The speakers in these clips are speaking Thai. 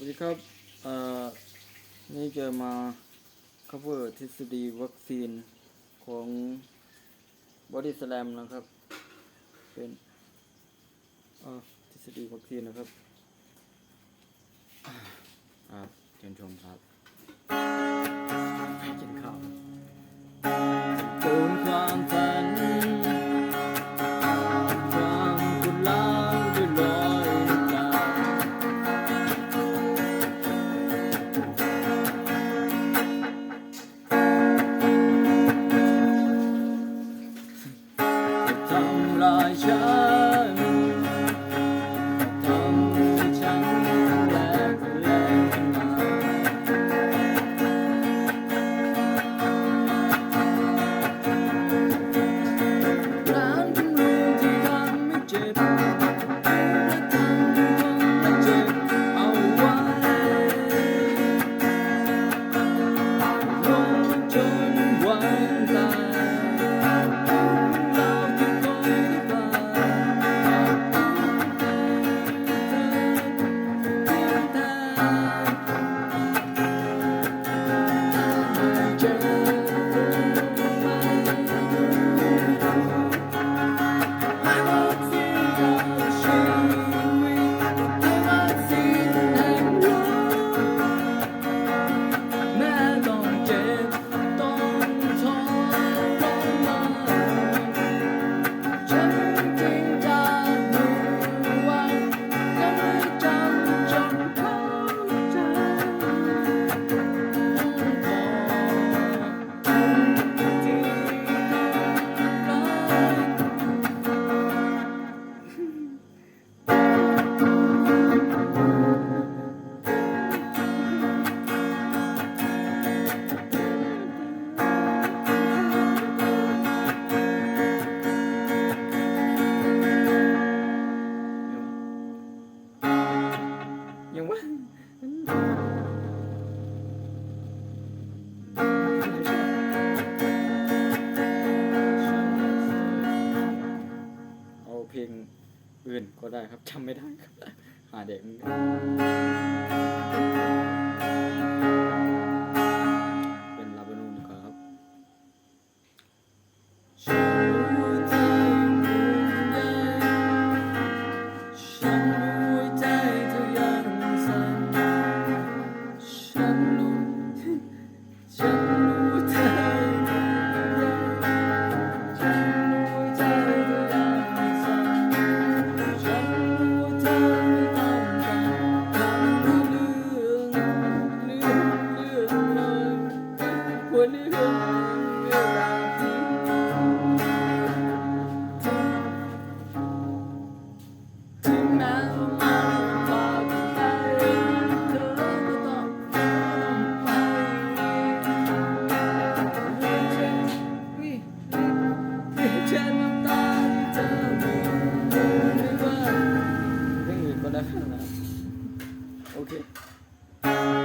วัสดีครับนี่จะมา cover ทฤษฎีวัคซีนของ body slam นะครับ เป็นทฤษฎีวัคซีนนะครับครับเชิญชมครับกินข้าวโดนความฝัน วะเอาเพลงอื่นก็ได้ครับจำไม่ได้ครับ หาเด็ก 来，OK。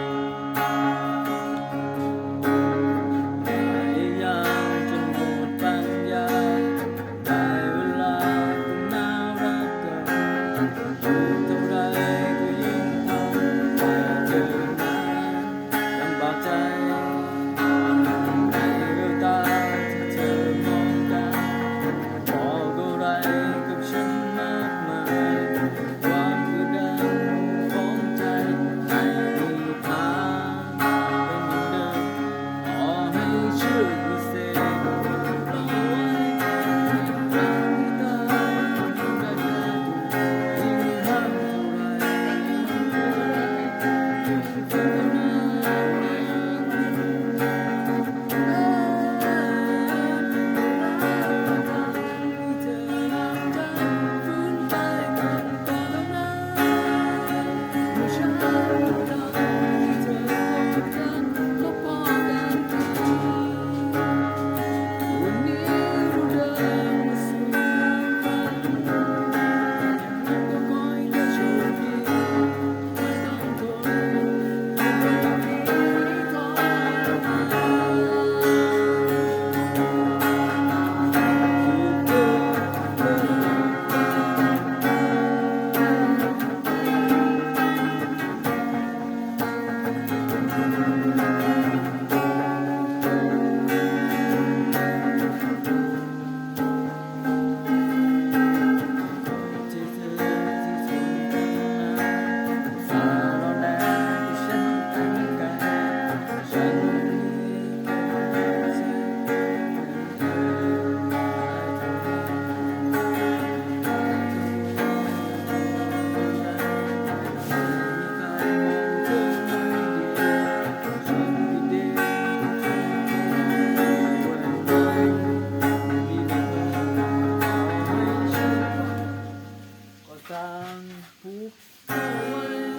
不。不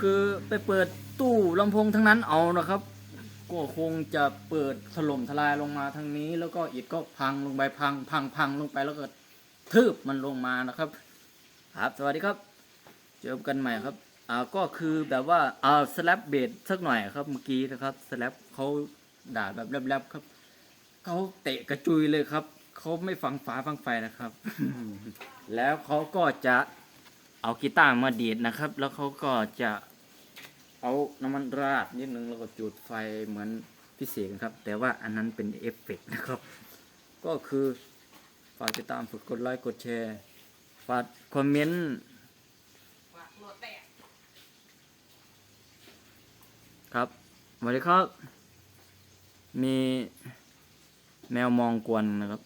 คือไปเปิดตู้ลำโพงทั้งนั้นเอานะครับ ก็คงจะเปิดถล่มทลายลงมาทางนี้ แล้วก็อิฐก็พังลงไปพัง พังพังลงไปแล้วก็ทืบมันลงมานะครับ ครับสวัสดีครับ เจอกันใหม่ครับอ่าก็คือแบบว่าอ่าสแลปเบสสักหน่อยครับเมื่อกี้นะครับสแลปเขาด่าแบบแลบๆครับเขาเตะกระจุยเลยครับเขาไม่ฟังฟ้าฟังไฟนะครับ แล้วเขาก็จะ เอากีตาร์มาดีดนะครับ แล้วเขาก็จะเอาน้ำมันราดนิดนึงแล้วก็จุดไฟเหมือนพิเศษครับ แต่ว่าอันนั้นเป็นเอฟเฟกต์นะครับ ก็คือฝากติดตามฝึกกดไลค์กดแชร์ฝากคอมเมนต์ครับสวัสดีครับ มีแมวมองกวนนะครับ